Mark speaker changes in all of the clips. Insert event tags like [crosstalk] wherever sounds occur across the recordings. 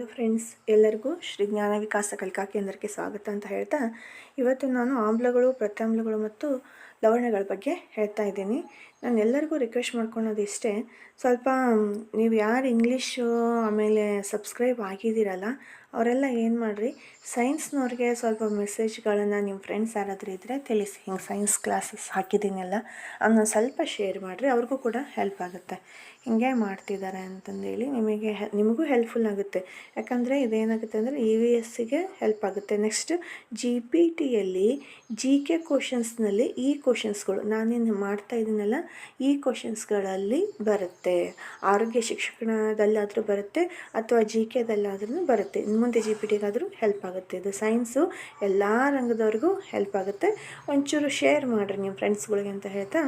Speaker 1: Hello friends, ಎಲ್ಲರಿಗೂ ಶ್ರೀ ಜ್ಞಾನ ವಿಕಾಸ ಕಲಿಕಾ ಕೇಂದ್ರಕ್ಕೆ ಸ್ವಾಗತ ಅಂತ ಹೇಳ್ತಾ ಇವತ್ತು ನಾನು ಆಮ್ಲಗಳು, ಪ್ರತ್ಯಾಮ್ಲಗಳು ಮತ್ತು ಲವಣಗಳ ಬಗ್ಗೆ ಹೇಳ್ತಾ ಇದ್ದೀನಿ. ನಾನು ಎಲ್ಲರಿಗೂ ರಿಕ್ವೆಸ್ಟ್ ಮಾಡ್ಕೊಳೋದು ಇಷ್ಟೇ, ಸ್ವಲ್ಪ ನೀವು ಯಾರು ಇಂಗ್ಲೀಷು ಆಮೇಲೆ ಸಬ್ಸ್ಕ್ರೈಬ್ ಆಗಿದ್ದೀರಲ್ಲ, ಅವರೆಲ್ಲ ಏನು ಮಾಡಿರಿ ಸೈನ್ಸ್ನವ್ರಿಗೆ ಸ್ವಲ್ಪ ಮೆಸೇಜ್ಗಳನ್ನು ನಿಮ್ಮ ಫ್ರೆಂಡ್ಸ್ ಯಾರಾದರೂ ಇದ್ದರೆ ತಿಳಿಸಿ. ಹಿಂಗೆ ಸೈನ್ಸ್ ಕ್ಲಾಸಸ್ ಹಾಕಿದ್ದೀನಲ್ಲ ಅದನ್ನ ಸ್ವಲ್ಪ ಶೇರ್ ಮಾಡಿರಿ, ಅವ್ರಿಗೂ ಕೂಡ ಹೆಲ್ಪ್ ಆಗುತ್ತೆ. ಹಿಂಗೆ ಮಾಡ್ತಿದ್ದಾರೆ ಅಂತಂದೇಳಿ ನಿಮಗೆ ನಿಮಗೂ ಹೆಲ್ಪ್ಫುಲ್ ಆಗುತ್ತೆ. ಯಾಕಂದರೆ ಇದೇನಾಗುತ್ತೆ ಅಂದರೆ ಇ ವಿ ಎಸ್ಸಿಗೆ ಹೆಲ್ಪ್ ಆಗುತ್ತೆ. ನೆಕ್ಸ್ಟ್ ಜಿ ಪಿ ಟಿಯಲ್ಲಿ ಜಿ ಕೆ ಕ್ವಶನ್ಸ್ನಲ್ಲಿ ಈ ಕ್ವಶನ್ಸ್ಗಳು ನಾನೇನು ಮಾಡ್ತಾ ಇದ್ದೀನಲ್ಲ ಈ ಕ್ವಶನ್ಸ್ಗಳಲ್ಲಿ ಬರುತ್ತೆ. ಆರೋಗ್ಯ ಶಿಕ್ಷಣದಲ್ಲಾದರೂ ಬರುತ್ತೆ ಅಥವಾ ಜಿ ಕೆದಲ್ಲಾದ್ರೂ ಬರುತ್ತೆ. ಮುಂದೆ ಜಿ ಪಿ ಟಿಗಾದರೂ ಹೆಲ್ಪ್ ಆಗುತ್ತೆ. ಇದು ಸೈನ್ಸು ಎಲ್ಲ ರಂಗದವ್ರಿಗೂ ಹೆಲ್ಪ್ ಆಗುತ್ತೆ. ಒಂಚೂರು ಶೇರ್ ಮಾಡಿರಿ ನಿಮ್ಮ ಫ್ರೆಂಡ್ಸ್ಗಳಿಗೆ ಅಂತ ಹೇಳ್ತಾ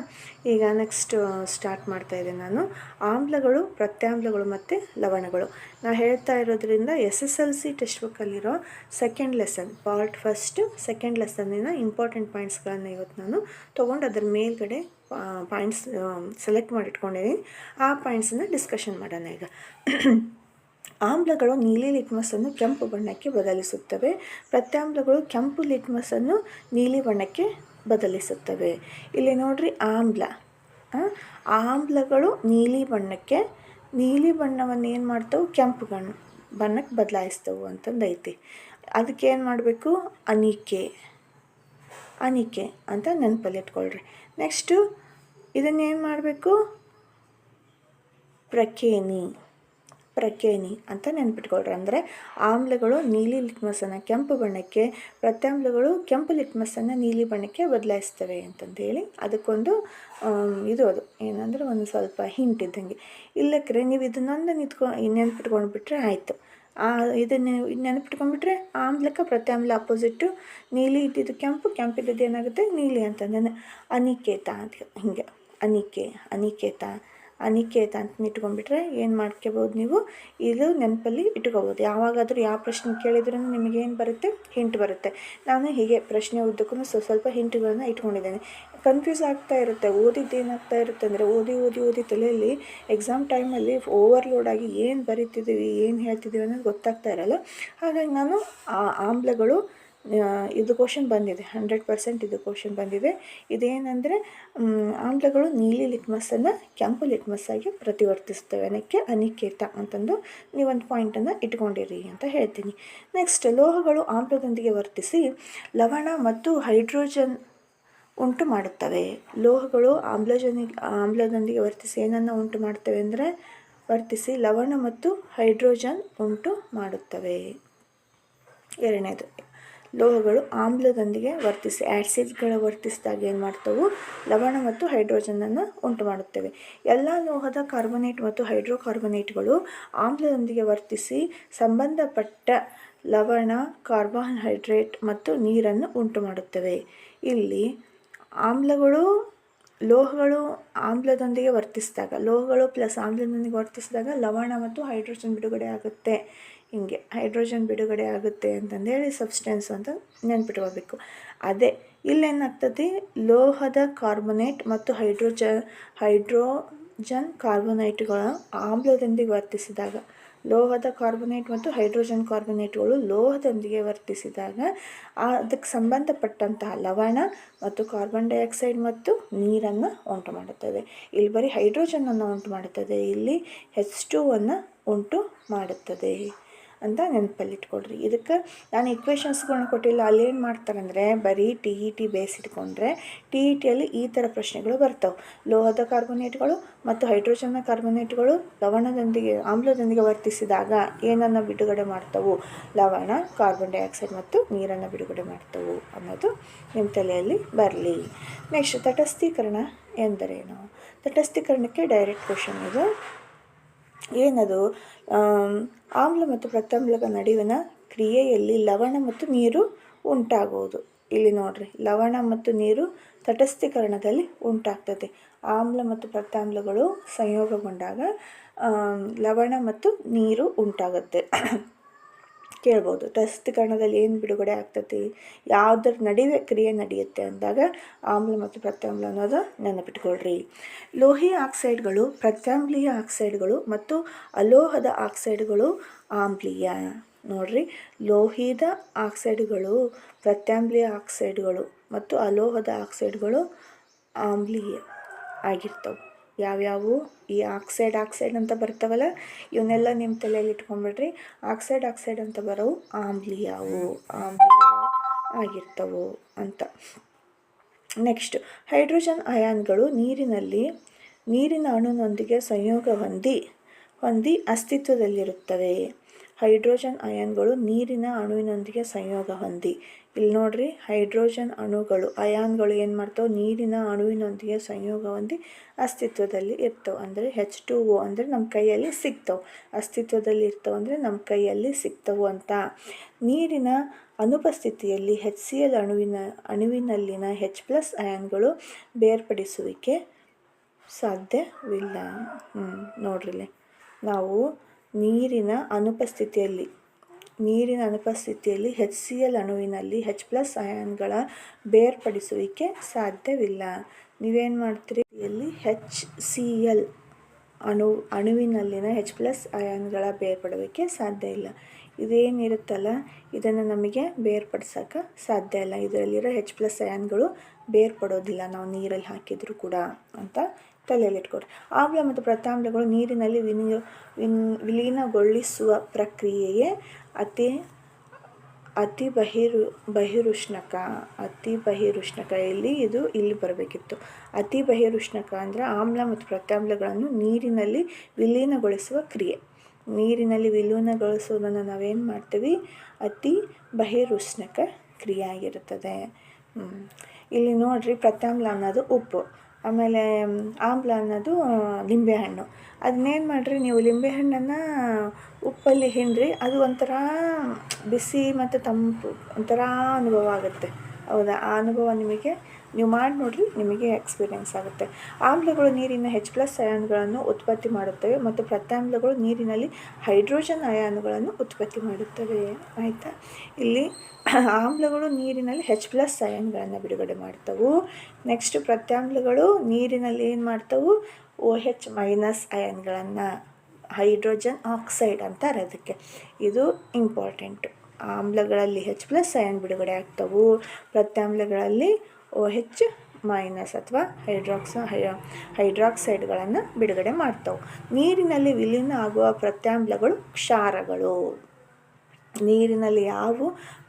Speaker 1: ಈಗ ನೆಕ್ಸ್ಟ್ ಸ್ಟಾರ್ಟ್ ಮಾಡ್ತಾ ಇದ್ದೀನಿ ನಾನು. ಆಮ್ಲಗಳು, ಪ್ರತ್ಯಾಮ್ಲಗಳು ಮತ್ತು ಲವಣಗಳು. ನಾವು ಹೇಳ್ತಾ ಇರೋದ್ರಿಂದ S S L C text ಬುಕ್ಕಲ್ಲಿರೋ second lesson part first second ಲೆಸನ್ನಿನ important ಪಾಯಿಂಟ್ಸ್ಗಳನ್ನು ಇವತ್ತು ನಾನು ತೊಗೊಂಡು ಅದರ ಮೇಲ್ಗಡೆ ಪಾಯಿಂಟ್ಸ್ ಸೆಲೆಕ್ಟ್ ಮಾಡಿಟ್ಕೊಂಡಿದ್ದೀನಿ ಆ ಪಾಯಿಂಟ್ಸನ್ನು ಡಿಸ್ಕಷನ್ ಮಾಡೋಣ ಈಗ. ಆಮ್ಲಗಳು ನೀಲಿ ಲಿಟ್ಮಸನ್ನು ಕೆಂಪು ಬಣ್ಣಕ್ಕೆ ಬದಲಿಸುತ್ತವೆ. ಪ್ರತ್ಯಾಮ್ಲಗಳು ಕೆಂಪು ಲಿಟ್ಮಸನ್ನು ನೀಲಿ ಬಣ್ಣಕ್ಕೆ ಬದಲಿಸುತ್ತವೆ. ಇಲ್ಲಿ ನೋಡ್ರಿ ಆಮ್ಲ. ಆಮ್ಲಗಳು ನೀಲಿ ಬಣ್ಣಕ್ಕೆ, ನೀಲಿ ಬಣ್ಣವನ್ನು ಏನು ಮಾಡ್ತವೆ? ಕೆಂಪು ಬಣ್ಣ ಬಣ್ಣಕ್ಕೆ ಬದಲಾಯಿಸ್ತವು ಅಂತಂದು ಐತಿ. ಅದಕ್ಕೆ ಏನು ಮಾಡಬೇಕು? ಅನಿಕೆ ಅನಿಕೆ ಅಂತ ನೆನಪಲ್ಲಿ ಇಟ್ಕೊಳ್ರಿ. ನೆಕ್ಸ್ಟು ಇದನ್ನೇನು ಮಾಡಬೇಕು? ಪ್ರಕೇನಿ ಪ್ರಕೇನಿ ಅಂತ ನೆನ್ಪಿಟ್ಕೊಳ್ರಿ. ಅಂದರೆ ಆಮ್ಲಗಳು ನೀಲಿ ಲಿಟ್ಮಸನ್ನು ಕೆಂಪು ಬಣ್ಣಕ್ಕೆ, ಪ್ರತ್ಯಾಮ್ಲಗಳು ಕೆಂಪು ಲಿಟ್ಮಸನ್ನು ನೀಲಿ ಬಣ್ಣಕ್ಕೆ ಬದಲಾಯಿಸ್ತವೆ ಅಂತಂದೇಳಿ ಅದಕ್ಕೊಂದು ಇದು ಅದು. ಏನಂದರೆ ಒಂದು ಸ್ವಲ್ಪ ಹಿಂಟ್ ಇದ್ದಂಗೆ. ಇಲ್ಲಕ್ರೆ ನೀವು ಇದನ್ನೊಂದು ನಿಂತ್ಕೊ, ನೆನ್ಪಿಟ್ಕೊಂಡ್ಬಿಟ್ರೆ ಆಯಿತು. ಆ, ಇದನ್ನು ನೆನಪಿಟ್ಕೊಂಡ್ಬಿಟ್ರೆ ಆಮ್ಲಕ್ಕೆ ಪ್ರತ್ಯಾಮ್ಲ ಅಪೋಸಿಟ್ಟು ನೀಲಿ ಇದ್ದಿದ್ದು ಕೆಂಪು ಕೆಂಪಿದ್ದದ್ದು ಏನಾಗುತ್ತೆ? ನೀಲಿ ಅಂತಂದ್ರೆ ಅನಿಕೇತ ಅಂತ ಹಿಂಗೆ. ಅನಿಕೆ, ಅನಿಕೇತ. ಅನಿಕೇತ ಅಂತ ಇಟ್ಕೊಂಡ್ಬಿಟ್ರೆ ಏನು ಮಾಡ್ಕೋಬೋದು ನೀವು? ಇದು ನೆನಪಲ್ಲಿ ಇಟ್ಕೋಬೋದು. ಯಾವಾಗಾದರೂ ಯಾವ ಪ್ರಶ್ನೆ ಕೇಳಿದ್ರೂ ನಿಮಗೇನು ಬರುತ್ತೆ? ಹಿಂಟ್ ಬರುತ್ತೆ. ನಾನು ಹೀಗೆ ಪ್ರಶ್ನೆ ಉದ್ದಕ್ಕೂ ಸ್ವಲ್ಪ ಸ್ವಲ್ಪ ಹಿಂಟ್ಗಳನ್ನು ಇಟ್ಕೊಂಡಿದ್ದೇನೆ. ಕನ್ಫ್ಯೂಸ್ ಆಗ್ತಾ ಇರುತ್ತೆ. ಓದಿದ್ದು ಏನಾಗ್ತಾ ಇರುತ್ತೆ ಅಂದರೆ ಓದಿ ಓದಿ ಓದಿ ತಲೆಯಲ್ಲಿ ಎಕ್ಸಾಮ್ ಟೈಮಲ್ಲಿ ಓವರ್ಲೋಡ್ ಆಗಿ ಏನು ಬರೀತಿದ್ದೀವಿ, ಏನು ಹೇಳ್ತಿದ್ದೀವಿ ಅನ್ನೋದು ಗೊತ್ತಾಗ್ತಾ ಇರಲ್ಲ. ಹಾಗಾಗಿ ನಾನು ಆ ಆಮ್ಲಗಳು ಇದು ಕ್ವಶನ್ ಬಂದಿದೆ. ಹಂಡ್ರೆಡ್ ಪರ್ಸೆಂಟ್ ಇದು ಕ್ವಶನ್ ಬಂದಿದೆ. ಇದೇನೆಂದರೆ ಆಮ್ಲಗಳು ನೀಲಿ ಲಿಟ್ಮಸನ್ನು ಕೆಂಪು ಲಿಟ್ಮಸ್ಸಾಗಿ ಪ್ರತಿವರ್ತಿಸ್ತವೆ ಅದಕ್ಕೆ ಅನಿಕೇತ ಅಂತಂದು ನೀವೊಂದು ಪಾಯಿಂಟನ್ನು ಇಟ್ಕೊಂಡಿರಿ ಅಂತ ಹೇಳ್ತೀನಿ. ನೆಕ್ಸ್ಟ್ ಲೋಹಗಳು ಆಮ್ಲದೊಂದಿಗೆ ವರ್ತಿಸಿ ಲವಣ ಮತ್ತು ಹೈಡ್ರೋಜನ್ ಉಂಟು ಮಾಡುತ್ತವೆ. ಲೋಹಗಳು ಆಮ್ಲಜನಿ, ಆಮ್ಲದೊಂದಿಗೆ ವರ್ತಿಸಿ ಏನನ್ನು ಉಂಟು ಮಾಡ್ತವೆ ಅಂದರೆ, ವರ್ತಿಸಿ ಲವಣ ಮತ್ತು ಹೈಡ್ರೋಜನ್ ಉಂಟು ಮಾಡುತ್ತವೆ. ಎರಡನೇದು. ಲೋಹಗಳು ಆಮ್ಲದೊಂದಿಗೆ ವರ್ತಿಸಿ ಆ್ಯಸಿಡ್ಗಳ ವರ್ತಿಸಿದಾಗ ಏನು ಮಾಡ್ತವು? ಲವಣ ಮತ್ತು ಹೈಡ್ರೋಜನನ್ನು ಉಂಟು ಮಾಡುತ್ತವೆ. ಎಲ್ಲ ಲೋಹದ ಕಾರ್ಬೊನೇಟ್ ಮತ್ತು ಹೈಡ್ರೋಕಾರ್ಬೊನೇಟ್ಗಳು ಆಮ್ಲದೊಂದಿಗೆ ವರ್ತಿಸಿ ಸಂಬಂಧಪಟ್ಟ ಲವಣ, ಕಾರ್ಬೋಹೈಡ್ರೇಟ್ ಮತ್ತು ನೀರನ್ನು ಉಂಟು ಮಾಡುತ್ತವೆ. ಇಲ್ಲಿ ಆಮ್ಲಗಳು, ಲೋಹಗಳು ಆಮ್ಲದೊಂದಿಗೆ ವರ್ತಿಸಿದಾಗ, ಲೋಹಗಳು ಪ್ಲಸ್ ಆಮ್ಲದೊಂದಿಗೆ ವರ್ತಿಸಿದಾಗ ಲವಣ ಮತ್ತು ಹೈಡ್ರೋಜನ್ ಬಿಡುಗಡೆ ಆಗುತ್ತೆ. ಹಿಂಗೆ ಹೈಡ್ರೋಜನ್ ಬಿಡುಗಡೆ ಆಗುತ್ತೆ ಅಂತಂದೇಳಿ ಸಬ್ಸ್ಟೆನ್ಸ್ ಅಂತ ನೆನ್ಪಿಟ್ಕೋಬೇಕು ಅದೇ ಇಲ್ಲೇನಾಗ್ತದೆ? ಲೋಹದ ಕಾರ್ಬೊನೇಟ್ ಮತ್ತು ಹೈಡ್ರೋಜ, ಹೈಡ್ರೋಜನ್ ಕಾರ್ಬೊನೇಟ್ಗಳ ಆಮ್ಲದೊಂದಿಗೆ ವರ್ತಿಸಿದಾಗ, ಲೋಹದ ಕಾರ್ಬೊನೇಟ್ ಮತ್ತು ಹೈಡ್ರೋಜನ್ ಕಾರ್ಬೊನೇಟ್ಗಳು ಲೋಹದೊಂದಿಗೆ ವರ್ತಿಸಿದಾಗ, ಅದಕ್ಕೆ ಸಂಬಂಧಪಟ್ಟಂತಹ ಲವಣ ಮತ್ತು ಕಾರ್ಬನ್ ಡೈಆಕ್ಸೈಡ್ ಮತ್ತು ನೀರನ್ನು ಉಂಟು ಮಾಡುತ್ತದೆ ಇಲ್ಲಿ ಬರೀ ಹೈಡ್ರೋಜನನ್ನು ಉಂಟು ಮಾಡುತ್ತದೆ ಇಲ್ಲಿ ಹೆಚ್ ಟು ಅನ್ನು ಉಂಟು ಮಾಡುತ್ತದೆ ಅಂತ ನೆನಪಲ್ಲಿ ಇಟ್ಕೊಳ್ರಿ ಇದಕ್ಕೆ ನಾನು ಇಕ್ವೇಷನ್ಸ್ಗಳನ್ನ ಕೊಟ್ಟಿಲ್ಲ ಅಲ್ಲೇನು ಮಾಡ್ತಾರಂದರೆ ಬರೀ ಟಿ ಇ ಟಿ ಬೇಸ್ ಇಟ್ಕೊಂಡ್ರೆ ಟಿ ಇ ಟಿಯಲ್ಲಿ ಈ ಥರ ಪ್ರಶ್ನೆಗಳು ಬರ್ತವೆ. ಲೋಹದ ಕಾರ್ಬೊನೇಟ್ಗಳು ಮತ್ತು ಹೈಡ್ರೋಜನ್ನ ಕಾರ್ಬೊನೇಟ್ಗಳು ಲವಣದೊಂದಿಗೆ, ಆಮ್ಲದೊಂದಿಗೆ ವರ್ತಿಸಿದಾಗ ಏನನ್ನು ಬಿಡುಗಡೆ ಮಾಡ್ತವು? ಲವಣ ಕಾರ್ಬನ್ ಡೈಆಕ್ಸೈಡ್ ಮತ್ತು ನೀರನ್ನು ಬಿಡುಗಡೆ ಮಾಡ್ತವು ಅನ್ನೋದು ನಿಮ್ಮ ತಲೆಯಲ್ಲಿ ಬರಲಿ. ನೆಕ್ಸ್ಟ್ ತಟಸ್ಥೀಕರಣ ಎಂದರೇನು? ತಟಸ್ಥೀಕರಣಕ್ಕೆ ಡೈರೆಕ್ಟ್ ಕ್ವಶನ್ ಇದು. ಏನದು? ಆಮ್ಲ ಮತ್ತು ಪ್ರತ್ಯಾಮ್ಲದ ನಡುವಿನ ಕ್ರಿಯೆಯಲ್ಲಿ ಲವಣ ಮತ್ತು ನೀರು ಉಂಟಾಗುವುದು. ಇಲ್ಲಿ ನೋಡ್ರಿ, ಲವಣ ಮತ್ತು ನೀರು ತಟಸ್ಥೀಕರಣದಲ್ಲಿ ಉಂಟಾಗ್ತದೆ. ಆಮ್ಲ ಮತ್ತು ಪ್ರತಾಮ್ಲಗಳು ಸಂಯೋಗಗೊಂಡಾಗ ಲವಣ ಮತ್ತು ನೀರು ಉಂಟಾಗುತ್ತೆ. ಕೇಳ್ಬೋದು. ಟೆಸ್ಟ್ ಕಣದಲ್ಲಿ ಏನು ಬಿಡುಗಡೆ ಆಗ್ತೈತಿ? ಯಾವುದರ ನಡುವೆ ಕ್ರಿಯೆ ನಡೆಯುತ್ತೆ ಅಂದಾಗ ಆಮ್ಲ ಮತ್ತು ಪ್ರತ್ಯಾಮ್ಲ ಅನ್ನೋದು ನೆನಪಿಟ್ಕೊಳ್ರಿ. ಲೋಹಿ ಆಕ್ಸೈಡ್ಗಳು, ಪ್ರತ್ಯಾಮ್ಲೀಯ ಆಕ್ಸೈಡ್ಗಳು ಮತ್ತು ಅಲೋಹದ ಆಕ್ಸೈಡ್ಗಳು ಆಮ್ಲೀಯ. ನೋಡ್ರಿ, ಲೋಹಿದ ಆಕ್ಸೈಡ್ಗಳು, ಪ್ರತ್ಯಾಮ್ಲೀಯ ಆಕ್ಸೈಡ್ಗಳು ಮತ್ತು ಅಲೋಹದ ಆಕ್ಸೈಡ್ಗಳು ಆಮ್ಲೀಯ ಆಗಿರ್ತವೆ. ಯಾವ್ಯಾವು? ಈ ಆಕ್ಸೈಡ್ ಆಕ್ಸೈಡ್ ಅಂತ ಬರ್ತಾವಲ್ಲ, ಇವನ್ನೆಲ್ಲ ನಿಮ್ಮ ತಲೆಯಲ್ಲಿ ಇಟ್ಕೊಂಡ್ಬಿಡ್ರಿ. ಆಕ್ಸೈಡ್ ಆಕ್ಸೈಡ್ ಅಂತ ಬರೋವು ಆಮ್ಲೀಯವು ಆಮ್ಲೀಯ ಆಗಿರ್ತವು ಅಂತ. ನೆಕ್ಸ್ಟ್, ಹೈಡ್ರೋಜನ್ ಅಯಾನ್ಗಳು ನೀರಿನಲ್ಲಿ, ನೀರಿನ ಅಣುನೊಂದಿಗೆ ಸಂಯೋಗ ಹೊಂದಿ ಹೊಂದಿ ಅಸ್ತಿತ್ವದಲ್ಲಿರುತ್ತವೆ. ಹೈಡ್ರೋಜನ್ ಅಯಾನ್ಗಳು ನೀರಿನ ಅಣುವಿನೊಂದಿಗೆ ಸಂಯೋಗ ಹೊಂದಿ ಇಲ್ಲಿ ನೋಡ್ರಿ ಹೈಡ್ರೋಜನ್ ಅಣುಗಳು, ಅಯಾನ್ಗಳು ಏನು ಮಾಡ್ತಾವೆ? ನೀರಿನ ಅಣುವಿನೊಂದಿಗೆ ಸಂಯೋಗ ಹೊಂದಿ ಅಸ್ತಿತ್ವದಲ್ಲಿ ಇರ್ತವೆ. ಅಂದರೆ ಹೆಚ್ ಟು ಓ ಅಂದರೆ ನಮ್ಮ ಕೈಯಲ್ಲಿ ಸಿಗ್ತವೆ. ಅಸ್ತಿತ್ವದಲ್ಲಿ ಇರ್ತವೆ ಅಂದರೆ ನಮ್ಮ ಕೈಯಲ್ಲಿ ಸಿಗ್ತವೆ ಅಂತ. ನೀರಿನ ಅನುಪಸ್ಥಿತಿಯಲ್ಲಿ ಹೆಚ್ ಸಿ ಎಲ್ ಅಣುವಿನ, ಅಣುವಿನಲ್ಲಿನ ಹೆಚ್ ಪ್ಲಸ್ ಅಯಾನ್ಗಳು ಬೇರ್ಪಡಿಸುವಿಕೆ ಸಾಧ್ಯವಿಲ್ಲ. ಹ್ಞೂ ನೋಡ್ರಿ ನಾವು ನೀರಿನ ಅನುಪಸ್ಥಿತಿಯಲ್ಲಿ ನೀರಿನ ಅನುಪಸ್ಥಿತಿಯಲ್ಲಿ ಹೆಚ್ ಸಿ ಎಲ್ ಅಣುವಿನಲ್ಲಿ ಹೆಚ್ ಪ್ಲಸ್ ಅಯಾನ್ಗಳ ಬೇರ್ಪಡಿಸುವಿಕೆ ಸಾಧ್ಯವಿಲ್ಲ. ನೀವೇನು ಮಾಡ್ತೀರಿ? ಇಲ್ಲಿ ಹೆಚ್ ಸಿ ಎಲ್ ಅಣು, ಅಣುವಿನಲ್ಲಿನ ಹೆಚ್ ಪ್ಲಸ್ ಅಯಾನ್ಗಳ ಬೇರ್ಪಡುವಿಕೆ ಸಾಧ್ಯ ಇಲ್ಲ. ಇದೇನಿರುತ್ತಲ್ಲ, ಇದನ್ನು ನಮಗೆ ಬೇರ್ಪಡಿಸೋಕೆ ಸಾಧ್ಯ ಇಲ್ಲ. ಇದರಲ್ಲಿರೋ ಹೆಚ್ ಪ್ಲಸ್ ಅಯಾನ್ಗಳು ಬೇರ್ಪಡೋದಿಲ್ಲ. ನಾವು ನೀರಲ್ಲಿ ಹಾಕಿದರೂ ಕೂಡ ಅಂತ ತಲೆಯಲ್ಲಿಟ್ಕೊರಿ ಆಮ್ಲ ಮತ್ತು ಪ್ರತಾಮ್ಲಗಳು ನೀರಿನಲ್ಲಿ ವಿನಿಯೋ ವಿನ್ ವಿಲೀನಗೊಳಿಸುವ ಪ್ರಕ್ರಿಯೆಯೇ ಅತಿ ಅತಿ ಬಹಿರು ಬಹಿರುಷ್ಣಕ ಅತಿ ಬಹಿರುಷ್ಣಕ ಇಲ್ಲಿ ಇದು ಇಲ್ಲಿ ಬರಬೇಕಿತ್ತು. ಅತಿ ಬಹಿರುಷ್ಣಕ ಅಂದರೆ ಆಮ್ಲ ಮತ್ತು ಪ್ರತ್ಯಾಮ್ಲಗಳನ್ನು ನೀರಿನಲ್ಲಿ ವಿಲೀನಗೊಳಿಸುವ ಕ್ರಿಯೆ. ನೀರಿನಲ್ಲಿ ವಿಲೀನಗೊಳಿಸುವುದನ್ನು ನಾವೇನು ಮಾಡ್ತೀವಿ? ಅತಿ ಬಹಿರುಷ್ಣಕ ಕ್ರಿಯೆ ಆಗಿರುತ್ತದೆ. ಇಲ್ಲಿ ನೋಡ್ರಿ ಪ್ರತ್ಯಾಮ್ಲ ಅನ್ನೋದು ಉಪ್ಪು. ಆಮೇಲೆ ಆಮ್ಲ ಅನ್ನೋದು ಲಿಂಬೆಹಣ್ಣು ಅದನ್ನೇನು ಮಾಡಿರಿ ನೀವು ಲಿಂಬೆಹಣ್ಣನ್ನು ಉಪ್ಪಲ್ಲಿ ಹಿಂಡ್ರಿ, ಅದು ಒಂಥರ ಬಿಸಿ ಮತ್ತು ತಂಪು, ಒಂಥರ ಅನುಭವ ಆಗುತ್ತೆ. ಹೌದಾ? ಆ ಅನುಭವ ನಿಮಗೆ ನೀವು ಮಾಡಿ ನೋಡಿರಿ ನಿಮಗೆ ಎಕ್ಸ್ಪೀರಿಯೆನ್ಸ್ ಆಗುತ್ತೆ. ಆಮ್ಲಗಳು ನೀರಿನ ಹೆಚ್ ಪ್ಲಸ್ ಅಯಾನ್ಗಳನ್ನು ಉತ್ಪತ್ತಿ ಮಾಡುತ್ತವೆ ಮತ್ತು ಪ್ರತ್ಯಾಮ್ಲಗಳು ನೀರಿನಲ್ಲಿ ಹೈಡ್ರೋಜನ್ ಅಯಾನುಗಳನ್ನು ಉತ್ಪತ್ತಿ ಮಾಡುತ್ತವೆ. ಆಯಿತಾ? ಇಲ್ಲಿ [clears throat] ಆಮ್ಲಗಳು ನೀರಿನಲ್ಲಿ ಹೆಚ್ ಪ್ಲಸ್ ಅಯಾನ್ಗಳನ್ನು ಬಿಡುಗಡೆ ಮಾಡ್ತವು. ನೆಕ್ಸ್ಟ್ ಪ್ರತ್ಯಾಮ್ಲಗಳು ನೀರಿನಲ್ಲಿ ಏನು ಮಾಡ್ತವು? ಓ ಹೆಚ್ ಮೈನಸ್ ಅಯಾನ್ಗಳನ್ನು ಹೈಡ್ರೋಜನ್ ಆಕ್ಸೈಡ್ ಅಂತಾರೆ ಅದಕ್ಕೆ. ಇದು ಇಂಪಾರ್ಟೆಂಟು ಆಮ್ಲಗಳಲ್ಲಿ ಹೆಚ್ ಪ್ಲಸ್ ಅಯಾನ್ ಬಿಡುಗಡೆ ಆಗ್ತವು. ಪ್ರತ್ಯಾಮ್ಲಗಳಲ್ಲಿ ಓ ಹೆಚ್ ಮೈನಸ್ ಅಥವಾ ಹೈಡ್ರಾಕ್ಸ ಹೈಡ್ರಾಕ್ಸೈಡ್ಗಳನ್ನು ಬಿಡುಗಡೆ ಮಾಡ್ತವೆ. ನೀರಿನಲ್ಲಿ ವಿಲೀನ ಆಗುವ ಪ್ರತ್ಯಾಮ್ಲಗಳು ಕ್ಷಾರಗಳು. ನೀರಿನಲ್ಲಿ ಯಾವ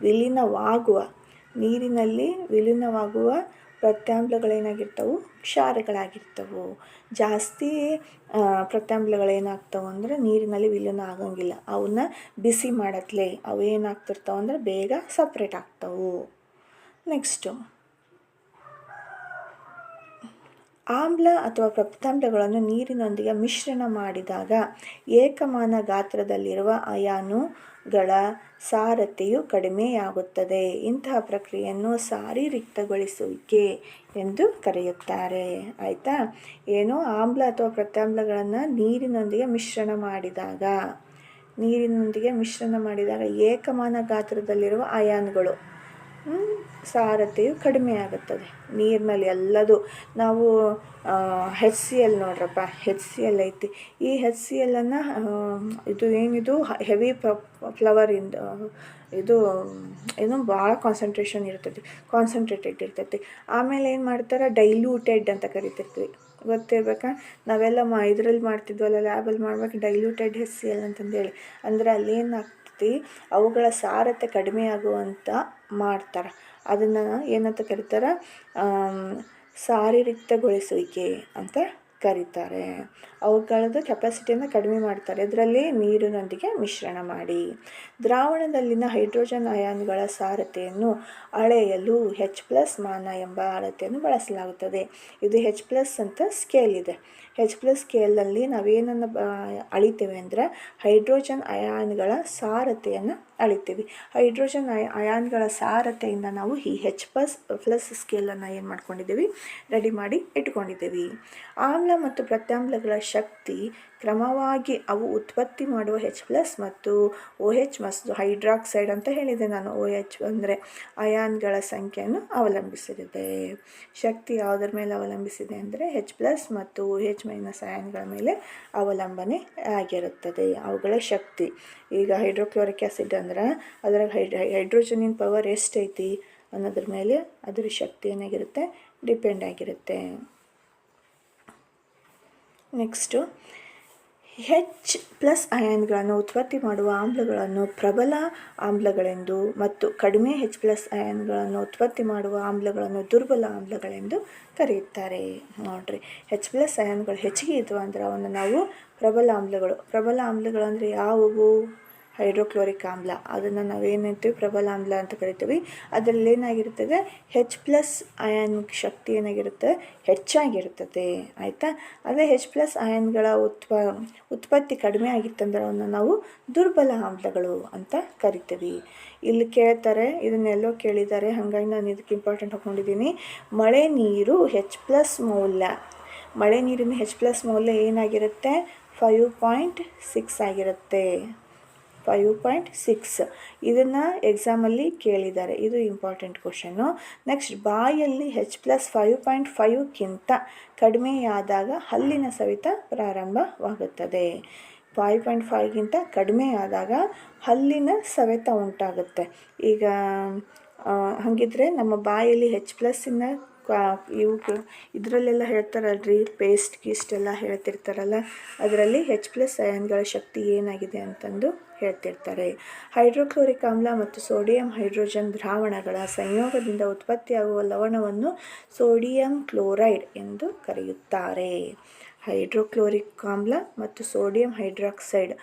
Speaker 1: ವಿಲೀನವಾಗುವ, ನೀರಿನಲ್ಲಿ ವಿಲೀನವಾಗುವ ಪ್ರತ್ಯಾಮ್ಲಗಳೇನಾಗಿರ್ತವೆ? ಕ್ಷಾರಗಳಾಗಿರ್ತವೆ. ಜಾಸ್ತಿ ಪ್ರತ್ಯಾಮ್ಲಗಳೇನಾಗ್ತವೆ ಅಂದ್ರೆ ನೀರಿನಲ್ಲಿ ವಿಲೀನ ಆಗಂಗಿಲ್ಲ. ಅವನ್ನ ಬಿಸಿ ಮಾಡತ್ಲೆ ಅವು ಏನಾಗ್ತಿರ್ತಾವೆ ಅಂದ್ರೆ ಬೇಗ ಸಪ್ರೇಟ್ ಆಗ್ತವೆ. ನೆಕ್ಸ್ಟು. ಆಮ್ಲ ಅಥವಾ ಪ್ರಪ್ತಾಮ್ಲಗಳನ್ನು ನೀರಿನೊಂದಿಗೆ ಮಿಶ್ರಣ ಮಾಡಿದಾಗ ಏಕಮಾನ ಗಾತ್ರದಲ್ಲಿರುವ ಅಯಾನುಗಳ ಸಾರತೆಯು ಕಡಿಮೆಯಾಗುತ್ತದೆ. ಇಂತಹ ಪ್ರಕ್ರಿಯೆಯನ್ನು ಸಾರಿರಿಕ್ತಗೊಳಿಸುವಿಕೆ ಎಂದು ಕರೆಯುತ್ತಾರೆ. ಆಯಿತಾ? ಏನು ಆಮ್ಲ ಅಥವಾ ಪ್ರತ್ಯಾಮ್ಲಗಳನ್ನು ನೀರಿನೊಂದಿಗೆ ಮಿಶ್ರಣ ಮಾಡಿದಾಗ, ನೀರಿನೊಂದಿಗೆ ಮಿಶ್ರಣ ಮಾಡಿದಾಗ ಏಕಮಾನ ಗಾತ್ರದಲ್ಲಿರುವ ಅಯಾನುಗಳು ಸಾರತೆಯು ಕಡಿಮೆ ಆಗುತ್ತದೆ. ನೀರಿನಲ್ಲಿ ಎಲ್ಲದು ನಾವು ಹೆಚ್ ಸಿ ಎಲ್ ನೋಡ್ರಪ್ಪ ಹೆಚ್ ಸಿ ಎಲ್ ಐತಿ. ಈ ಹೆಚ್ ಸಿ ಎಲ್ಲನ್ನು ಇದು ಏನಿದು ಹೆವಿ ಫ್ಲವರ್ ಇಂದ, ಇದು, ಏನು ಭಾಳ ಕಾನ್ಸಂಟ್ರೇಷನ್ ಇರ್ತೈತಿ ಕಾನ್ಸಂಟ್ರೇಟೆಡ್ ಇರ್ತೈತಿ. ಆಮೇಲೆ ಏನು ಮಾಡ್ತಾರೆ ಡೈಲ್ಯೂಟೆಡ್ ಅಂತ ಕರಿತಿರ್ತೀವಿ. ಗೊತ್ತಿರ್ಬೇಕಾ? ನಾವೆಲ್ಲ ಮಾ, ಇದ್ರಲ್ಲಿ ಮಾಡ್ತಿದ್ವಲ್ಲ ಲ್ಯಾಬಲ್ಲಿ ಮಾಡ್ಬೇಕು ಡೈಲ್ಯೂಟೆಡ್ ಹೆಚ್ ಸಿ ಎಲ್ ಅಂತಂದೇಳಿ. ಅಂದರೆ ಅಲ್ಲೇನಾಗ್ತೈತಿ ಅವುಗಳ ಸಾರತೆ ಕಡಿಮೆ ಆಗುವಂಥ ಮಾಡ್ತಾರೆ. ಅದನ್ನು ಏನಂತ ಕರೀತಾರೆ? ಸಾರಿರಿಕ್ತಗೊಳಿಸುವಿಕೆ ಅಂತ ಕರೀತಾರೆ. ಅವುಗಳದ್ದು ಕೆಪಾಸಿಟಿಯನ್ನು ಕಡಿಮೆ ಮಾಡ್ತಾರೆ. ಅದರಲ್ಲಿ ನೀರಿನೊಂದಿಗೆ ಮಿಶ್ರಣ ಮಾಡಿ. ದ್ರಾವಣದಲ್ಲಿನ ಹೈಡ್ರೋಜನ್ ಅಯಾನ್ಗಳ ಸಾರತೆಯನ್ನು ಅಳೆಯಲು ಹೆಚ್ ಪ್ಲಸ್ ಮಾನ ಎಂಬ ಅಳತೆಯನ್ನು ಬಳಸಲಾಗುತ್ತದೆ. ಇದು ಹೆಚ್ ಪ್ಲಸ್ ಅಂತ ಸ್ಕೇಲ್ ಇದೆ. ಹೆಚ್ ಪ್ಲಸ್ ಸ್ಕೇಲ್ನಲ್ಲಿ ನಾವೇನನ್ನು ಅಳಿತೇವೆ ಅಂದರೆ ಹೈಡ್ರೋಜನ್ ಅಯಾನ್ಗಳ ಸಾರತೆಯನ್ನು ಅಳಿತೀವಿ. ಹೈಡ್ರೋಜನ್ ಅಯ, ಅಯಾನ್ಗಳ ಸಾರತೆಯಿಂದ ನಾವು ಈ ಹೆಚ್ ಪ್ಲಸ್ ಪ್ಲಸ್ ಸ್ಕೇಲನ್ನು ಏನು ಮಾಡ್ಕೊಂಡಿದ್ದೀವಿ? ರೆಡಿ ಮಾಡಿ ಇಟ್ಕೊಂಡಿದ್ದೀವಿ. ಆಮ್ಲ ಮತ್ತು ಪ್ರತ್ಯಾಮ್ಲಗಳ ಶಕ್ತಿ ಕ್ರಮವಾಗಿ ಅವು ಉತ್ಪತ್ತಿ ಮಾಡುವ ಹೆಚ್ ಪ್ಲಸ್ ಮತ್ತು ಓ ಹೆಚ್ ಮತ್ತು ಹೈಡ್ರಾಕ್ಸೈಡ್ ಅಂತ ಹೇಳಿದೆ ನಾನು. ಒ ಎಚ್ ಅಂದರೆ ಅಯಾನ್ಗಳ ಸಂಖ್ಯೆಯನ್ನು ಅವಲಂಬಿಸಿದೆ ಶಕ್ತಿ ಯಾವುದರ ಮೇಲೆ ಅವಲಂಬಿಸಿದೆ ಅಂದರೆ ಹೆಚ್ ಪ್ಲಸ್ ಮತ್ತು ಒ ಹೆಚ್ ಮೈನಸ್ ಸಯಾನ್ಗಳ ಮೇಲೆ ಅವಲಂಬನೆ ಆಗಿರುತ್ತದೆ, ಅವುಗಳ ಶಕ್ತಿ. ಈಗ ಹೈಡ್ರೋಕ್ಲೋರಿಕ್ ಆ್ಯಸಿಡ್ ಅಂದ್ರೆ ಅದ್ರಾಗ ಹೈಡ್ ಹೈಡ್ರೋಜನಿನ ಪವರ್ ಎಷ್ಟೈತಿ ಅನ್ನೋದ್ರ ಮೇಲೆ ಅದರ ಶಕ್ತಿ ಏನಾಗಿರುತ್ತೆ? ಡಿಪೆಂಡ್ ಆಗಿರುತ್ತೆ. ನೆಕ್ಸ್ಟು ಹೆಚ್ ಪ್ಲಸ್ ಅಯಾನ್ಗಳನ್ನು ಉತ್ಪತ್ತಿ ಮಾಡುವ ಆಮ್ಲಗಳನ್ನು ಪ್ರಬಲ ಆಮ್ಲಗಳೆಂದು ಮತ್ತು ಕಡಿಮೆ ಹೆಚ್ ಪ್ಲಸ್ ಅಯಾನ್ಗಳನ್ನು ಉತ್ಪತ್ತಿ ಮಾಡುವ ಆಮ್ಲಗಳನ್ನು ದುರ್ಬಲ ಆಮ್ಲಗಳೆಂದು ಕರೆಯುತ್ತಾರೆ. ನೋಡ್ರಿ ಹೆಚ್ ಪ್ಲಸ್ ಅಯಾನ್ಗಳು ಹೆಚ್ಚಿಗೆ ಇದ್ವು ಅಂದ್ರೆ ಅವನ್ನು ನಾವು ಪ್ರಬಲ ಆಮ್ಲಗಳು ಪ್ರಬಲ ಆಮ್ಲಗಳು ಅಂದರೆ ಯಾವುವು? ಹೈಡ್ರೋಕ್ಲೋರಿಕ್ ಆಮ್ಲ. ಅದನ್ನು ನಾವೇನಿರ್ತೀವಿ ಪ್ರಬಲ ಆಮ್ಲ ಅಂತ ಕರಿತೀವಿ. ಅದರಲ್ಲಿ ಏನಾಗಿರ್ತದೆ? ಹೆಚ್ ಪ್ಲಸ್ ಅಯಾನ್ ಶಕ್ತಿ ಏನಾಗಿರುತ್ತೆ? ಹೆಚ್ಚಾಗಿರ್ತದೆ. ಆಯಿತಾ? ಅದೇ ಹೆಚ್ ಪ್ಲಸ್ ಅಯಾನ್ಗಳ ಉತ್ಪ, ಉತ್ಪತ್ತಿ ಕಡಿಮೆ ಆಗಿತ್ತಂದ್ರೆ ಅವನ್ನ ನಾವು ದುರ್ಬಲ ಆಮ್ಲಗಳು ಅಂತ ಕರಿತೀವಿ. ಇಲ್ಲಿ ಕೇಳ್ತಾರೆ ಇದನ್ನೆಲ್ಲೋ ಕೇಳಿದ್ದಾರೆ. ಹಾಗಾಗಿ ನಾನು ಇದಕ್ಕೆ ಇಂಪಾರ್ಟೆಂಟ್ ಹಾಕ್ಕೊಂಡಿದ್ದೀನಿ ಮಳೆ ನೀರು ಹೆಚ್ ಪ್ಲಸ್ ಮೌಲ್ಯ. ಮಳೆ ನೀರಿನ ಹೆಚ್ ಪ್ಲಸ್ ಮೌಲ್ಯ ಏನಾಗಿರುತ್ತೆ? ಫೈವ್ ಪಾಯಿಂಟ್ ಸಿಕ್ಸ್ ಆಗಿರುತ್ತೆ. ಫೈವ್ ಪಾಯಿಂಟ್ ಸಿಕ್ಸ್ ಇದನ್ನು ಎಕ್ಸಾಮಲ್ಲಿ ಕೇಳಿದ್ದಾರೆ. ಇದು ಇಂಪಾರ್ಟೆಂಟ್ ಕ್ವಶನ್ನು ನೆಕ್ಸ್ಟ್ ಬಾಯಲ್ಲಿ ಹೆಚ್ ಪ್ಲಸ್ ಫೈವ್ ಪಾಯಿಂಟ್ ಫೈವ್ಕ್ಕಿಂತ ಕಡಿಮೆಯಾದಾಗ ಹಲ್ಲಿನ ಸವಿತ ಪ್ರಾರಂಭವಾಗುತ್ತದೆ. ಫೈವ್ ಪಾಯಿಂಟ್ ಫೈವ್ಗಿಂತ ಕಡಿಮೆ ಆದಾಗ ಹಲ್ಲಿನ ಸವೆತ ಉಂಟಾಗುತ್ತೆ. ಈಗ ಹಾಗಿದ್ರೆ ನಮ್ಮ ಬಾಯಲ್ಲಿ ಹೆಚ್ ಪ್ಲಸ್ಸಿನ ಇವು ಇದರಲ್ಲೆಲ್ಲ ಹೇಳ್ತಾರಲ್ರಿ ಪೇಸ್ಟ್ ಗೀಸ್ಟ್ ಎಲ್ಲ ಹೇಳ್ತಿರ್ತಾರಲ್ಲ, ಅದರಲ್ಲಿ ಹೆಚ್ ಪ್ಲಸ್ ಅಯನ್ಗಳ ಶಕ್ತಿ ಏನಾಗಿದೆ ಅಂತಂದು ಹೇಳ್ತಿರ್ತಾರೆ. ಹೈಡ್ರೋಕ್ಲೋರಿಕ್ ಆಮ್ಲ ಮತ್ತು ಸೋಡಿಯಂ ಹೈಡ್ರೋಜನ್ ದ್ರಾವಣಗಳ ಸಂಯೋಗದಿಂದ ಉತ್ಪತ್ತಿಯಾಗುವ ಲವಣವನ್ನು ಸೋಡಿಯಂ ಕ್ಲೋರೈಡ್ ಎಂದು ಕರೆಯುತ್ತಾರೆ. ಹೈಡ್ರೋಕ್ಲೋರಿಕ್ ಆಮ್ಲ ಮತ್ತು ಸೋಡಿಯಂ ಹೈಡ್ರಾಕ್ಸೈಡ್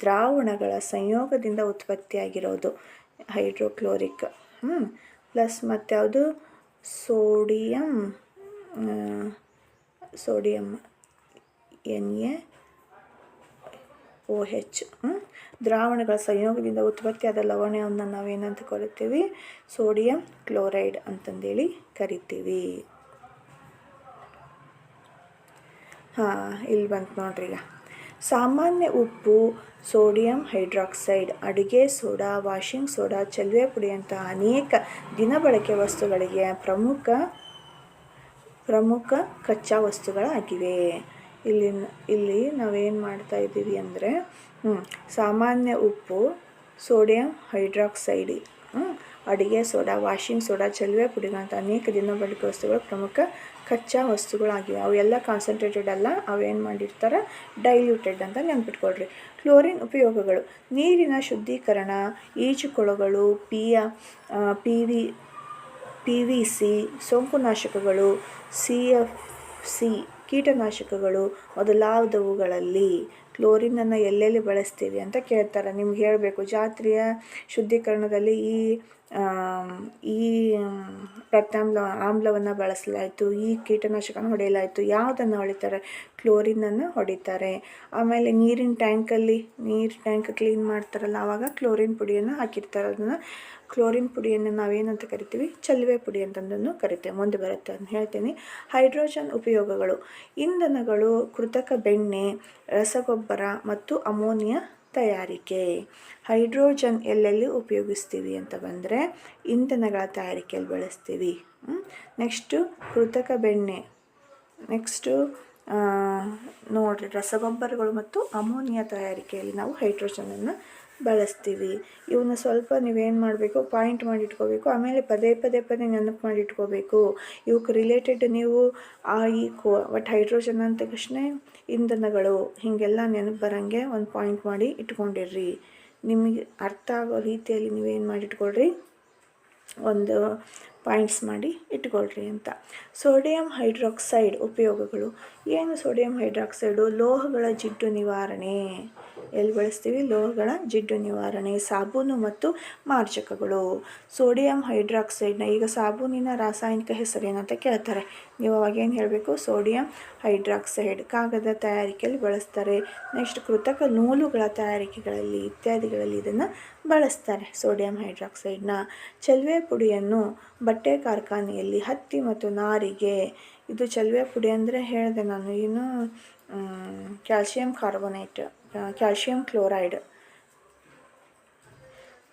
Speaker 1: ದ್ರಾವಣಗಳ ಸಂಯೋಗದಿಂದ ಉತ್ಪತ್ತಿಯಾಗಿರೋದು ಹೈಡ್ರೋಕ್ಲೋರಿಕ್. ಪ್ಲಸ್ ಮತ್ತು ಯಾವುದು? Sodium sodium N A O H ದ್ರಾವಣಗಳ ಸಂಯೋಗದಿಂದ ಉತ್ಪತ್ತಿಯಾದ ಲವಣವನ್ನು ನಾವೇನಂತ ಕರಿತೀವಿ ಸೋಡಿಯಂ ಕ್ಲೋರೈಡ್ ಅಂತಂದೇಳಿ ಕರಿತೀವಿ. ಹಾಂ, ಇಲ್ಲಿ ಬಂತು ನೋಡ್ರಿ ಈಗ. ಸಾಮಾನ್ಯ ಉಪ್ಪು, ಸೋಡಿಯಂ ಹೈಡ್ರಾಕ್ಸೈಡ್, ಅಡುಗೆ ಸೋಡಾ, ವಾಷಿಂಗ್ ಸೋಡಾ, ಚಲುವೆ ಪುಡಿಯಂತಹ ಅನೇಕ ದಿನಬಳಕೆ ವಸ್ತುಗಳಿಗೆ ಪ್ರಮುಖ ಪ್ರಮುಖ ಕಚ್ಚಾ ವಸ್ತುಗಳಾಗಿವೆ. ಇಲ್ಲಿ ಇಲ್ಲಿ ನಾವೇನು ಮಾಡ್ತಾ ಇದ್ದೀವಿ ಅಂದರೆ ಸಾಮಾನ್ಯ ಉಪ್ಪು, ಸೋಡಿಯಂ ಹೈಡ್ರಾಕ್ಸೈಡ್ ಅಡುಗೆ ಸೋಡಾ, ವಾಷಿಂಗ್ ಸೋಡಾ, ಚಲುವೆ ಪುಡಿಗಳಂಥ ಅನೇಕ ದಿನಬಳಕೆ ವಸ್ತುಗಳು, ಪ್ರಮುಖ ಕಚ್ಚಾ ವಸ್ತುಗಳಾಗಿವೆ. ಅವೆಲ್ಲ ಕಾನ್ಸಂಟ್ರೇಟೆಡ್ ಅಲ್ಲ, ಅವೇನು ಮಾಡಿರ್ತಾರೆ? ಡೈಲ್ಯೂಟೆಡ್ ಅಂತ ನೆನ್ಪಿಟ್ಕೊಳ್ರಿ. ಕ್ಲೋರಿನ್ ಉಪಯೋಗಗಳು. ನೀರಿನ ಶುದ್ಧೀಕರಣ, ಈಜುಕೊಳಗಳು, ಪಿಯ P V P V C ಸೋಂಕುನಾಶಕಗಳು, C F C ಕೀಟನಾಶಕಗಳು ಮೊದಲಾದವುಗಳಲ್ಲಿ ಕ್ಲೋರಿನನ್ನು ಎಲ್ಲೆಲ್ಲಿ ಬಳಸ್ತೀವಿ ಅಂತ ಕೇಳ್ತಾರೆ. ನಿಮ್ಗೆ ಹೇಳಬೇಕು, ಜಾತ್ರೆಯ ಶುದ್ಧೀಕರಣದಲ್ಲಿ ಈ ಈ, ಪ್ರತ್ಯಾಮ್ಲ ಆಮ್ಲವನ್ನು ಬಳಸಲಾಯಿತು, ಈ ಕೀಟನಾಶಕನ ಹೊಡೆಯಲಾಯಿತು, ಯಾವುದನ್ನು ಹೊಡಿತಾರೆ? ಕ್ಲೋರಿನನ್ನು ಹೊಡಿತಾರೆ. ಆಮೇಲೆ ನೀರಿನ ಟ್ಯಾಂಕಲ್ಲಿ, ನೀರು ಟ್ಯಾಂಕ್ ಕ್ಲೀನ್ ಮಾಡ್ತಾರಲ್ಲ, ಆವಾಗ ಕ್ಲೋರಿನ್ ಪುಡಿಯನ್ನು ಹಾಕಿರ್ತಾರೆ. ಅದನ್ನು ಕ್ಲೋರಿನ್ ಪುಡಿಯನ್ನು ನಾವೇನಂತ ಕರಿತೀವಿ? ಚಲುವೆ ಪುಡಿ ಅಂತಂದನ್ನು ಕರಿತೇವೆ. ಮುಂದೆ ಬರುತ್ತೆ ಅಂತ ಹೇಳ್ತೀನಿ. ಹೈಡ್ರೋಜನ್ ಉಪಯೋಗಗಳು. ಇಂಧನಗಳು, ಕೃತಕ ಬೆಣ್ಣೆ, ರಸಗೊಬ್ಬರ ಮತ್ತು ಅಮೋನಿಯಾ ತಯಾರಿಕೆ. ಹೈಡ್ರೋಜನ್ ಎಲ್ಲೆಲ್ಲಿ ಉಪಯೋಗಿಸ್ತೀವಿ ಅಂತ ಬಂದರೆ ಇಂಧನಗಳ ತಯಾರಿಕೆಯಲ್ಲಿ ಬಳಸ್ತೀವಿ. ನೆಕ್ಸ್ಟು ಕೃತಕ ಬೆಣ್ಣೆ. ನೆಕ್ಸ್ಟು ನೋಡಿರಿ, ರಸಗೊಬ್ಬರಗಳು ಮತ್ತು ಅಮೋನಿಯಾ ತಯಾರಿಕೆಯಲ್ಲಿ ನಾವು ಹೈಡ್ರೋಜನನ್ನು ಬಳಸ್ತೀವಿ. ಇವನ್ನ ಸ್ವಲ್ಪ ನೀವೇನು ಮಾಡಬೇಕು, ಪಾಯಿಂಟ್ ಮಾಡಿ ಇಟ್ಕೋಬೇಕು ಆಮೇಲೆ ಪದೇ ಪದೇ ಪದೇ ನೆನಪು ಮಾಡಿ ಇಟ್ಕೋಬೇಕು ಇವಕ್ಕೆ ರಿಲೇಟೆಡ್ ನೀವು, ಆ ಈ ಕೋ ಬಟ್ ಹೈಡ್ರೋಜನ್ ಅಂತ ತಕ್ಷಣ ಇಂಧನಗಳು, ಹೀಗೆಲ್ಲ ನೆನಪು ಬರೋಂಗೆ ಒಂದು ಪಾಯಿಂಟ್ ಮಾಡಿ ಇಟ್ಕೊಂಡಿರ್ರಿ. ನಿಮಗೆ ಅರ್ಥ ಆಗೋ ರೀತಿಯಲ್ಲಿ ನೀವೇನು ಮಾಡಿ ಇಟ್ಕೊಳ್ರಿ ಒಂದು ಪಾಯಿಂಟ್ಸ್ ಮಾಡಿ ಇಟ್ಕೊಳ್ರಿ ಅಂತ. ಸೋಡಿಯಂ ಹೈಡ್ರಾಕ್ಸೈಡ್ ಉಪಯೋಗಗಳು. ಏನು ಸೋಡಿಯಂ ಹೈಡ್ರಾಕ್ಸೈಡು? ಲೋಹಗಳ ಜಿಡ್ಡು ನಿವಾರಣೆ. ಎಲ್ಲಿ ಬಳಸ್ತೀವಿ ಲೋಹಗಳ ಜಿಡ್ಡು ನಿವಾರಣೆ, ಸಾಬೂನು ಮತ್ತು ಮಾರ್ಜಕಗಳು. ಸೋಡಿಯಂ ಹೈಡ್ರಾಕ್ಸೈಡ್ನ, ಈಗ ಸಾಬೂನಿನ ರಾಸಾಯನಿಕ ಹೆಸರೇನಂತ ಕೇಳ್ತಾರೆ. ನೀವು ಅವಾಗೇನು ಹೇಳಬೇಕು? ಸೋಡಿಯಂ ಹೈಡ್ರಾಕ್ಸೈಡ್ ಕಾಗದ ತಯಾರಿಕೆಯಲ್ಲಿ ಬಳಸ್ತಾರೆ. ನೆಕ್ಸ್ಟ್ ಕೃತಕ ನೂಲುಗಳ ತಯಾರಿಕೆಗಳಲ್ಲಿ ಇತ್ಯಾದಿಗಳಲ್ಲಿ ಇದನ್ನು ಬಳಸ್ತಾರೆ ಸೋಡಿಯಂ ಹೈಡ್ರಾಕ್ಸೈಡ್ನ. ಚಲ್ವೆ ಪುಡಿಯನ್ನು ಬಟ್ಟೆ ಕಾರ್ಖಾನೆಯಲ್ಲಿ ಹತ್ತಿ ಮತ್ತು ನಾರಿಗೆ. ಇದು ಚಲ್ವೆ ಪುಡಿ ಅಂದರೆ ಹೇಳಿದೆ ನಾನು. ಏನು calcium carbonate. Calcium chloride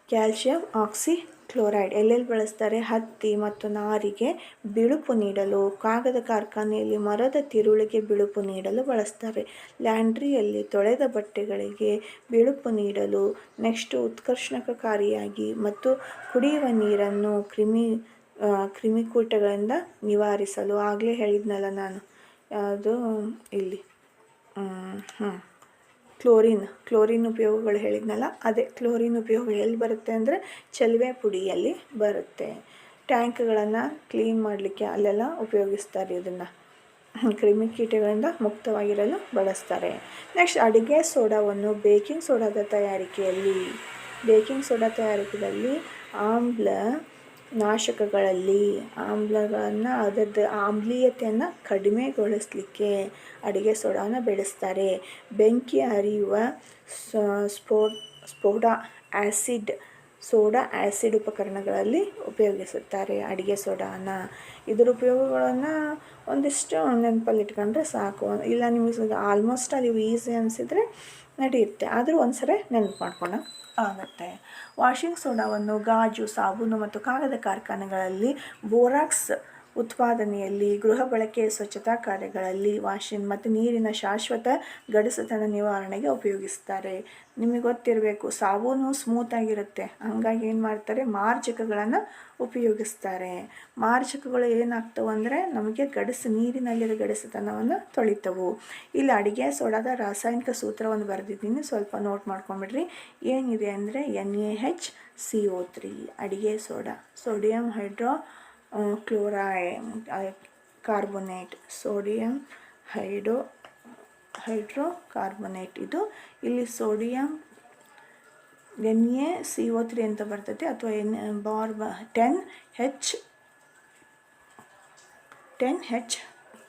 Speaker 1: calcium oxychloride ಎಲ್ಲೆಲ್ಲಿ ಬಳಸ್ತಾರೆ? ಹತ್ತಿ ಮತ್ತು ನಾರಿಗೆ ಬಿಳುಪು ನೀಡಲು, ಕಾಗದ ಕಾರ್ಖಾನೆಯಲ್ಲಿ ಮರದ ತಿರುಳಿಗೆ ಬಿಳುಪು ನೀಡಲು ಬಳಸ್ತಾರೆ. ಲ್ಯಾಂಡ್ರಿಯಲ್ಲಿ ತೊಳೆದ ಬಟ್ಟೆಗಳಿಗೆ ಬಿಳುಪು ನೀಡಲು ನೆಕ್ಸ್ಟು ಉತ್ಕರ್ಷಣಕಾರಿಯಾಗಿ ಮತ್ತು ಕುಡಿಯುವ ನೀರನ್ನು ಕ್ರಿಮಿ ಕ್ರಿಮಿಕೂಟಗಳಿಂದ ನಿವಾರಿಸಲು ಆಗಲೇ ಹೇಳಿದ್ನಲ್ಲ ನಾನು. ಅದು ಇಲ್ಲಿ? ಹ್ಞೂ ಕ್ಲೋರಿನ್ ಕ್ಲೋರಿನ್ ಉಪಯೋಗಗಳು ಹೇಳಿದ್ನಲ್ಲ, ಅದೇ ಕ್ಲೋರಿನ್ ಉಪಯೋಗ ಎಲ್ಲಿ ಬರುತ್ತೆ ಅಂದರೆ ಚಲುವೆ ಪುಡಿಯಲ್ಲಿ ಬರುತ್ತೆ. ಟ್ಯಾಂಕ್ಗಳನ್ನು ಕ್ಲೀನ್ ಮಾಡಲಿಕ್ಕೆ ಅಲ್ಲೆಲ್ಲ ಉಪಯೋಗಿಸ್ತಾರೆ ಇದನ್ನು. ಕ್ರಿಮಿಕೀಟಗಳಿಂದ ಮುಕ್ತವಾಗಿರಲು ಬಳಸ್ತಾರೆ. ನೆಕ್ಸ್ಟ್ ಅಡುಗೆ ಸೋಡಾವನ್ನು ಬೇಕಿಂಗ್ ಸೋಡಾದ ತಯಾರಿಕೆಯಲ್ಲಿ. ಬೇಕಿಂಗ್ ಸೋಡಾ ತಯಾರಿಕೆಯಲ್ಲಿ ಆಮ್ಲ ನಾಶಕಗಳಲ್ಲಿ ಆಮ್ಲಗಳನ್ನು ಅದರದ್ದು ಆಮ್ಲೀಯತೆಯನ್ನು ಕಡಿಮೆಗೊಳಿಸಲಿಕ್ಕೆ ಅಡುಗೆ ಸೋಡಾನ ಬೆಳೆಸ್ತಾರೆ. ಬೆಂಕಿ ಹರಿಯುವ ಸ್ಫೋ ಸ್ಫೋಟ ಆ್ಯಸಿಡ್ ಸೋಡಾ ಆ್ಯಸಿಡ್ ಉಪಕರಣಗಳಲ್ಲಿ ಉಪಯೋಗಿಸುತ್ತಾರೆ. ಅಡುಗೆ ಸೋಡಾನ. ಇದರ ಉಪಯೋಗಗಳನ್ನು ಒಂದಿಷ್ಟು ನೆನಪಲ್ಲಿ ಇಟ್ಕೊಂಡ್ರೆ ಸಾಕು. ಇಲ್ಲ ನಿಮಗೆ ಆಲ್ಮೋಸ್ಟ್ ಅಲ್ಲಿ ಈಸಿ ಅನಿಸಿದರೆ ನಡೆಯುತ್ತೆ ಆದರೂ ಒಂದು ಸರಿ ನೆನಪು ಮಾಡ್ಕೊಂಡು ಆಗುತ್ತೆ. ವಾಷಿಂಗ್ ಸೋಡಾವನ್ನು ಗಾಜು, ಸಾಬೂನು ಮತ್ತು ಕಾಗದ ಕಾರ್ಖಾನೆಗಳಲ್ಲಿ ಬೋರಾಕ್ಸ್ ಉತ್ಪಾದನೆಯಲ್ಲಿ, ಗೃಹ ಬಳಕೆ ಸ್ವಚ್ಛತಾ ಕಾರ್ಯಗಳಲ್ಲಿ ವಾಷಿಂಗ್ ಮತ್ತು ನೀರಿನ ಶಾಶ್ವತ ಗಡಸುತನ ನಿವಾರಣೆಗೆ ಉಪಯೋಗಿಸ್ತಾರೆ. ನಿಮಗೆ ಗೊತ್ತಿರಬೇಕು, ಸಾಬೂನು ಸ್ಮೂತಾಗಿರುತ್ತೆ ಹಂಗಾಗಿ ಏನು ಮಾಡ್ತಾರೆ? ಮಾರ್ಜಕಗಳನ್ನು ಉಪಯೋಗಿಸ್ತಾರೆ. ಮಾರ್ಜಕಗಳು ಏನಾಗ್ತವೆ ಅಂದರೆ, ನಮಗೆ ಗಡಸು, ನೀರಿನಲ್ಲಿರೋ ಗಡಸುತನವನ್ನು ತೊಳಿತವು. ಇಲ್ಲಿ ಅಡುಗೆ, ಸೋಡಾದ ರಾಸಾಯನಿಕ ಸೂತ್ರವನ್ನು ಬರೆದಿದ್ದೀನಿ. ಸ್ವಲ್ಪ ನೋಟ್ ಮಾಡ್ಕೊಂಬಿಡ್ರಿ ಏನಿದೆ ಅಂದರೆ N A H C O three ಅಡುಗೆ, soda sodium hydro chlori carbonate sodium hydro hydro carbonate ಇದು. ಇಲ್ಲಿ sodium N A C O three ಅಂತ ಬರ್ತೈತೆ, ಅಥವಾ ಎನ್ ಬಾರ್ ಬ ten H ten H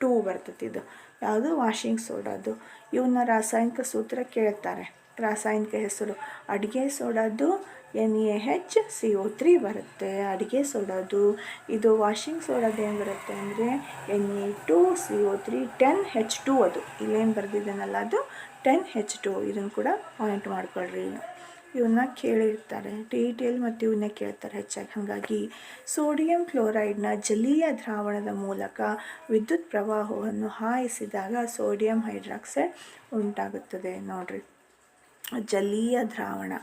Speaker 1: two ಬರ್ತೈತಿ ಇದು. ಯಾವುದು? ವಾಷಿಂಗ್ ಸೋಡಾದು ಇವನ್ನ ರಾಸಾಯನಿಕ ಸೂತ್ರ ಕೇಳ್ತಾರೆ. ರಾಸಾಯನಿಕ ಹೆಸರು ಅಡುಗೆ ಸೋಡಾದು N A H C O three ಬರುತ್ತೆ. ಅಡುಗೆ ಸೋಡಾದು. ಇದು ವಾಷಿಂಗ್ ಸೋಡೋದು ಏನು ಬರುತ್ತೆ ಅಂದರೆ N A two C O three ten H two ಅದು. ಇಲ್ಲೇನು ಬರೆದಿದ್ದಾನಲ್ಲ ಅದು? ಟೆನ್ ಹೆಚ್ ಟು ಇದನ್ನು ಕೂಡ ಪಾಯಿಂಟ್ ಮಾಡ್ಕೊಳ್ರಿ. ಇವನ್ನ ಕೇಳಿರ್ತಾರೆ. ಡೀಟೇಲ್ ಮತ್ತು ಇವನ್ನ ಕೇಳ್ತಾರೆ ಹೆಚ್ಚಾಗಿ. ಹಾಗಾಗಿ ಸೋಡಿಯಂ ಕ್ಲೋರೈಡ್ನ ಜಲೀಯ ದ್ರಾವಣದ ಮೂಲಕ ವಿದ್ಯುತ್ ಪ್ರವಾಹವನ್ನು ಹಾಯಿಸಿದಾಗ ಸೋಡಿಯಂ ಹೈಡ್ರಾಕ್ಸೈಡ್ ಉಂಟಾಗುತ್ತದೆ. ನೋಡಿರಿ. ಜಲೀಯ ದ್ರಾವಣ.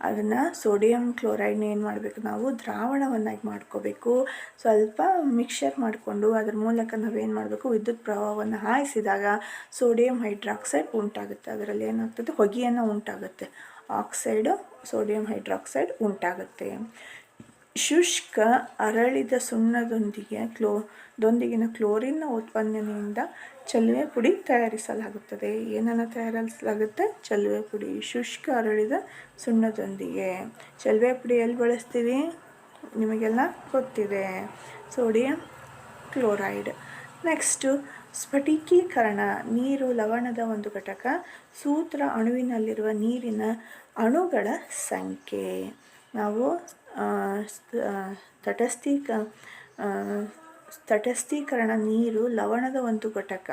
Speaker 1: ಅದನ್ನು ಸೋಡಿಯಂ ಕ್ಲೋರೈಡ್ನ ಏನು ಮಾಡಬೇಕು ನಾವು? ದ್ರಾವಣವನ್ನಾಗಿ ಮಾಡ್ಕೋಬೇಕು. ಸ್ವಲ್ಪ ಮಿಕ್ಸರ್ ಮಾಡಿಕೊಂಡು ಅದ್ರ ಮೂಲಕ ನಾವೇನು ಮಾಡಬೇಕು? ವಿದ್ಯುತ್ ಪ್ರವಾಹವನ್ನು ಹಾಯಿಸಿದಾಗ ಸೋಡಿಯಂ ಹೈಡ್ರಾಕ್ಸೈಡ್ ಉಂಟಾಗುತ್ತೆ. ಅದರಲ್ಲಿ ಏನಾಗ್ತದೆ? ಹೊಗೆಯನ್ನು ಉಂಟಾಗುತ್ತೆ. ಆಕ್ಸೈಡು ಸೋಡಿಯಂ ಹೈಡ್ರಾಕ್ಸೈಡ್ ಉಂಟಾಗುತ್ತೆ. ಶುಷ್ಕ ಅರಳಿದ ಸುಣ್ಣದೊಂದಿಗೆ ಕ್ಲೋ ದೊಂದಿಗಿನ ಕ್ಲೋರಿನ್ನ ಉತ್ಪನ್ನದಿಂದ ಚಲುವೆ ಪುಡಿ ತಯಾರಿಸಲಾಗುತ್ತದೆ. ಏನನ್ನು ತಯಾರಿಸಲಾಗುತ್ತೆ? ಚಲುವೆ ಪುಡಿ, ಶುಷ್ಕ ಅರಳಿದ ಸುಣ್ಣದೊಂದಿಗೆ. ಚಲುವೆ ಪುಡಿ ಎಲ್ಲಿ ಬಳಸ್ತೀವಿ? ನಿಮಗೆಲ್ಲ ಗೊತ್ತಿದೆ. Sodium chloride. ನೆಕ್ಸ್ಟು, ಸ್ಫಟಿಕೀಕರಣ, ನೀರು, ಲವಣದ ಒಂದು ಘಟಕ, ಸೂತ್ರ ಅಣುವಿನಲ್ಲಿರುವ ನೀರಿನ ಅಣುಗಳ ಸಂಖ್ಯೆ. ನಾವು ತಟಸ್ಥೀಕ ತಟಸ್ಥೀಕರಣ ನೀರು ಲವಣದ ಒಂದು ಘಟಕ.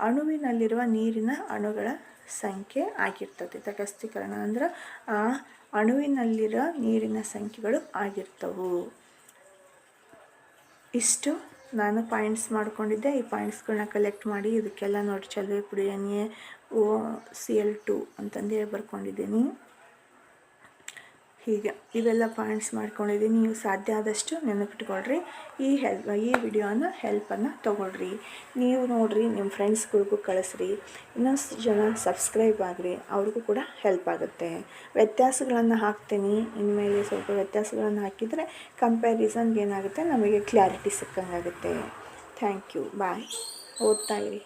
Speaker 1: ಅಣುವಿನಲ್ಲಿರುವ ನೀರಿನ ಅಣುಗಳ ಸಂಖ್ಯೆ ಆಗಿರ್ತದೆ. ತಟಸ್ಥೀಕರಣ ಅಂದ್ರೆ ಆ ಅಣುವಿನಲ್ಲಿರೋ ನೀರಿನ ಸಂಖ್ಯೆಗಳು ಆಗಿರ್ತವು. ಇಷ್ಟು ನಾನು ಪಾಯಿಂಟ್ಸ್ ಮಾಡ್ಕೊಂಡಿದ್ದೆ. ಈ ಪಾಯಿಂಟ್ಸ್ಗಳನ್ನ ಕಲೆಕ್ಟ್ ಮಾಡಿ ಇದಕ್ಕೆಲ್ಲ ನೋಡಿ, ಚಲುವೆ ಪುಡಿ N A O C L two ಅಂತಂದೇಳಿ ಬರ್ಕೊಂಡಿದ್ದೀನಿ. ಹೀಗೆ ಇವೆಲ್ಲ ಪಾಯಿಂಟ್ಸ್ ಮಾಡ್ಕೊಂಡಿದ್ದೀನಿ. ನೀವು ಸಾಧ್ಯ ಆದಷ್ಟು ನೆನಪಿಟ್ಕೊಳ್ರಿ. ಈ ಹೆಲ್ಪ್ ಈ ವಿಡಿಯೋನ ಹೆಲ್ಪನ್ನು ತೊಗೊಳ್ರಿ. ನೀವು ನೋಡಿರಿ ನಿಮ್ಮ ಫ್ರೆಂಡ್ಸ್ಗಳಿಗೂ ಕಳಿಸ್ರಿ. ಇನ್ನೊಂದು ಜನ ಸಬ್ಸ್ಕ್ರೈಬ್ ಆಗಿರಿ, ಅವ್ರಿಗೂ ಕೂಡ ಹೆಲ್ಪ್ ಆಗುತ್ತೆ. ವ್ಯತ್ಯಾಸಗಳನ್ನು ಹಾಕ್ತೀನಿ. ಇನ್ಮೇಲೆ ಸ್ವಲ್ಪ ವ್ಯತ್ಯಾಸಗಳನ್ನು ಹಾಕಿದರೆ ಕಂಪ್ಯಾರಿಸನ್ಗೆ ಏನಾಗುತ್ತೆ? ನಮಗೆ ಕ್ಲಾರಿಟಿ ಸಿಕ್ಕಂಗಾಗುತ್ತೆ. ಥ್ಯಾಂಕ್ ಯು ಬಾಯ್ ಓದ್ತಾ ಇರಿ.